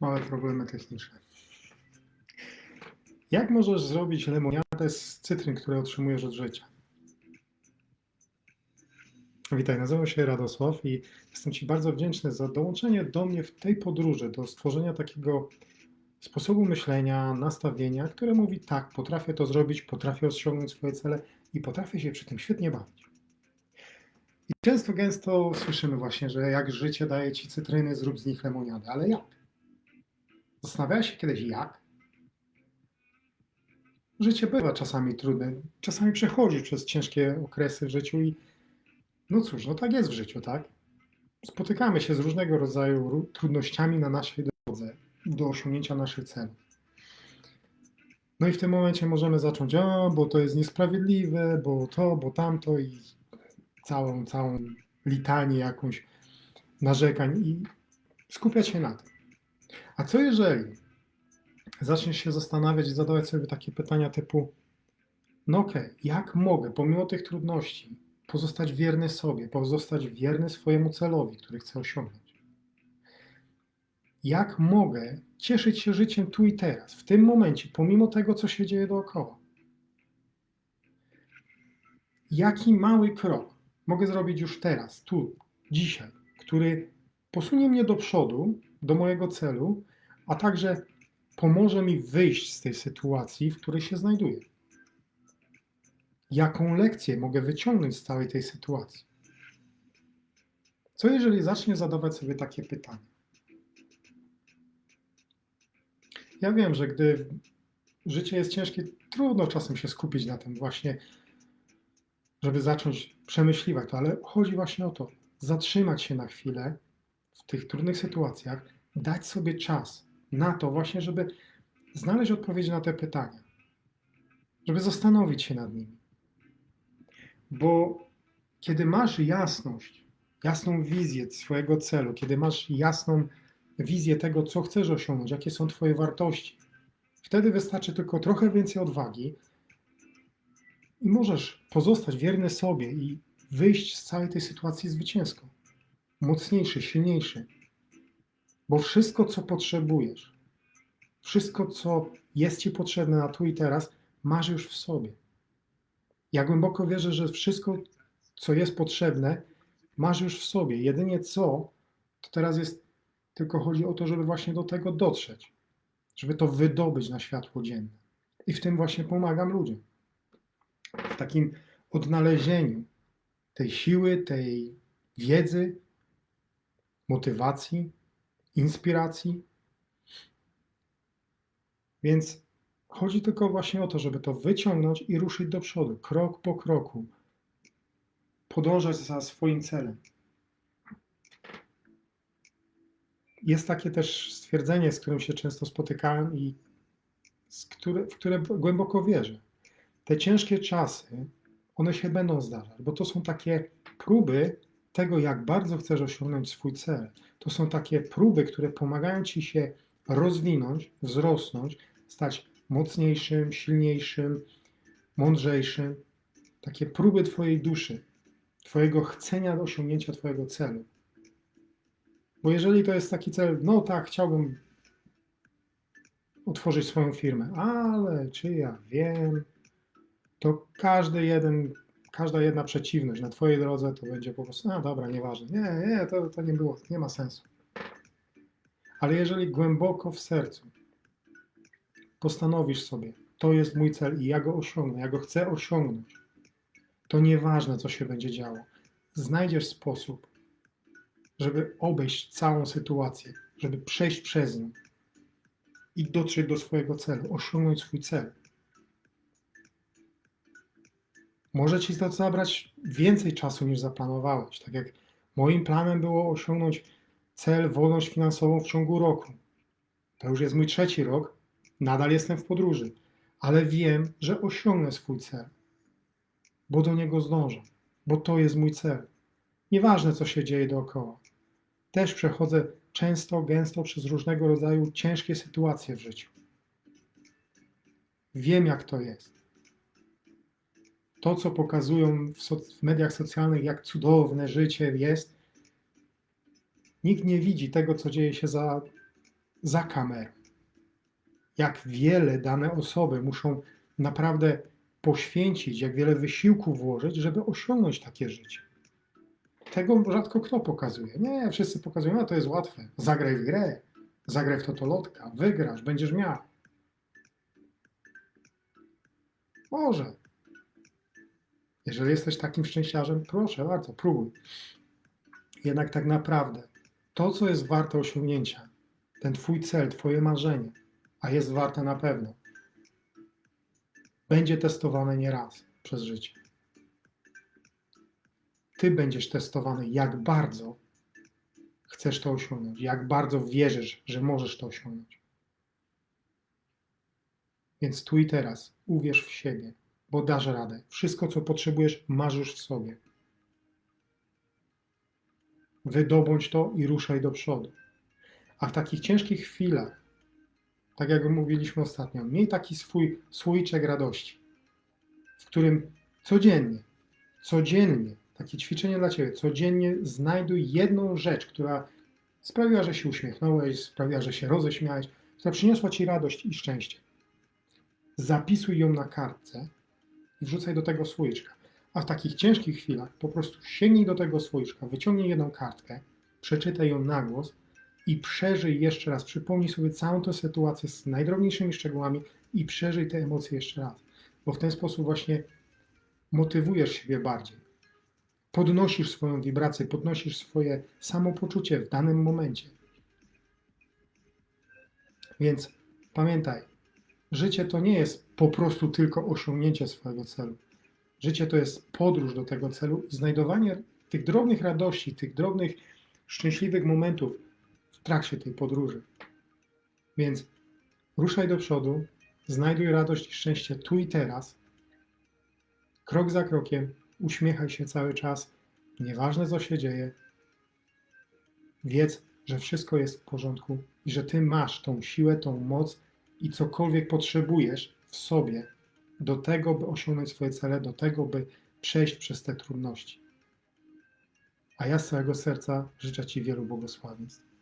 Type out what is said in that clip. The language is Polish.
Małe problemy techniczne. Jak możesz zrobić lemoniadę z cytryn, które otrzymujesz od życia? Witaj, nazywam się Radosław i jestem Ci bardzo wdzięczny za dołączenie do mnie w tej podróży, do stworzenia takiego sposobu myślenia, nastawienia, które mówi tak, potrafię to zrobić, potrafię osiągnąć swoje cele i potrafię się przy tym świetnie bawić. I często, gęsto słyszymy właśnie, że jak życie daje Ci cytryny, zrób z nich lemoniadę, ale jak? Zastanawiałeś się kiedyś jak? Życie bywa czasami trudne, czasami przechodzi przez ciężkie okresy w życiu i no cóż, no tak jest w życiu, tak? Spotykamy się z różnego rodzaju trudnościami na naszej drodze do osiągnięcia naszych celów. No i w tym momencie możemy zacząć, o, bo to jest niesprawiedliwe, bo to, bo tamto i całą, całą litanię jakąś narzekań i skupiać się na tym. A co jeżeli zaczniesz się zastanawiać i zadawać sobie takie pytania typu, no okej, jak mogę pomimo tych trudności pozostać wierny sobie, pozostać wierny swojemu celowi, który chcę osiągnąć? Jak mogę cieszyć się życiem tu i teraz, w tym momencie, pomimo tego, co się dzieje dookoła? Jaki mały krok mogę zrobić już teraz, tu, dzisiaj, który posunie mnie do przodu, do mojego celu, a także pomoże mi wyjść z tej sytuacji, w której się znajduję? Jaką lekcję mogę wyciągnąć z całej tej sytuacji? Co jeżeli zacznie zadawać sobie takie pytania? Ja wiem, że gdy życie jest ciężkie, trudno czasem się skupić na tym właśnie, żeby zacząć przemyśliwać to, ale chodzi właśnie o to, zatrzymać się na chwilę w tych trudnych sytuacjach, dać sobie czas na to właśnie, żeby znaleźć odpowiedzi na te pytania, żeby zastanowić się nad nimi. Bo kiedy masz jasność, jasną wizję swojego celu, kiedy masz jasną wizję tego, co chcesz osiągnąć, jakie są Twoje wartości, wtedy wystarczy tylko trochę więcej odwagi i możesz pozostać wierny sobie i wyjść z całej tej sytuacji zwycięsko. Mocniejszy, silniejszy. Bo wszystko, co potrzebujesz, wszystko, co jest Ci potrzebne na tu i teraz, masz już w sobie. Ja głęboko wierzę, że wszystko, co jest potrzebne, masz już w sobie. Jedynie co, to teraz jest tylko chodzi o to, żeby właśnie do tego dotrzeć, żeby to wydobyć na światło dzienne. I w tym właśnie pomagam ludziom. W takim odnalezieniu tej siły, tej wiedzy, motywacji, inspiracji. Więc chodzi tylko właśnie o to, żeby to wyciągnąć i ruszyć do przodu, krok po kroku, podążać za swoim celem. Jest takie też stwierdzenie, z którym się często spotykałem i które, w które głęboko wierzę. Te ciężkie czasy, one się będą zdarzać, bo to są takie próby tego, jak bardzo chcesz osiągnąć swój cel. To są takie próby, które pomagają ci się rozwinąć, wzrosnąć, stać mocniejszym, silniejszym, mądrzejszym. Takie próby Twojej duszy, Twojego chcenia do osiągnięcia Twojego celu. Bo jeżeli to jest taki cel, no tak, chciałbym otworzyć swoją firmę, ale czy ja wiem, to każdy jeden, każda jedna przeciwność na Twojej drodze to będzie po prostu, a dobra, nieważne. Nie, nie, to, to nie było, nie ma sensu. Ale jeżeli głęboko w sercu postanowisz sobie, to jest mój cel i ja go osiągnę, ja go chcę osiągnąć, to nieważne, co się będzie działo. Znajdziesz sposób, żeby obejść całą sytuację, żeby przejść przez nią i dotrzeć do swojego celu, osiągnąć swój cel. Może ci to zabrać więcej czasu niż zaplanowałeś. Tak jak moim planem było osiągnąć cel, wolność finansową w ciągu roku. To już jest mój trzeci rok, nadal jestem w podróży, ale wiem, że osiągnę swój cel, bo do niego zdążę, bo to jest mój cel. Nieważne, co się dzieje dookoła. Też przechodzę często, gęsto przez różnego rodzaju ciężkie sytuacje w życiu. Wiem, jak to jest. To, co pokazują w, soc- w mediach socjalnych, jak cudowne życie jest, nikt nie widzi tego, co dzieje się za, za kamerą. Jak wiele dane osoby muszą naprawdę poświęcić, jak wiele wysiłku włożyć, żeby osiągnąć takie życie. Tego rzadko kto pokazuje. Nie, wszyscy pokazują, no to jest łatwe. Zagraj w grę, zagraj w totolotka, wygrasz, będziesz miał. Może. Jeżeli jesteś takim szczęściarzem, proszę bardzo, próbuj. Jednak tak naprawdę to, co jest warte osiągnięcia, ten Twój cel, Twoje marzenie, a jest warte na pewno, będzie testowane nie raz przez życie. Ty będziesz testowany, jak bardzo chcesz to osiągnąć, jak bardzo wierzysz, że możesz to osiągnąć. Więc tu i teraz uwierz w siebie, bo dasz radę. Wszystko, co potrzebujesz, masz już w sobie. Wydobądź to i ruszaj do przodu. A w takich ciężkich chwilach, tak jak mówiliśmy ostatnio, miej taki swój słoiczek radości, w którym codziennie, codziennie, takie ćwiczenie dla Ciebie, codziennie znajduj jedną rzecz, która sprawiła, że się uśmiechnąłeś, sprawiła, że się roześmiałeś, która przyniosła Ci radość i szczęście. Zapisuj ją na kartce wrzucaj do tego słoiczka. A w takich ciężkich chwilach po prostu sięgnij do tego słoiczka, wyciągnij jedną kartkę, przeczytaj ją na głos i przeżyj jeszcze raz. Przypomnij sobie całą tę sytuację z najdrobniejszymi szczegółami i przeżyj te emocje jeszcze raz. Bo w ten sposób właśnie motywujesz siebie bardziej. Podnosisz swoją wibrację, podnosisz swoje samopoczucie w danym momencie. Więc pamiętaj, życie to nie jest po prostu tylko osiągnięcie swojego celu. Życie to jest podróż do tego celu i znajdowanie tych drobnych radości, tych drobnych, szczęśliwych momentów w trakcie tej podróży. Więc ruszaj do przodu, znajduj radość i szczęście tu i teraz, krok za krokiem, uśmiechaj się cały czas, nieważne co się dzieje. Wiedz, że wszystko jest w porządku i że ty masz tą siłę, tą moc i cokolwiek potrzebujesz w sobie do tego, by osiągnąć swoje cele, do tego, by przejść przez te trudności. A ja z całego serca życzę Ci wielu błogosławieństw.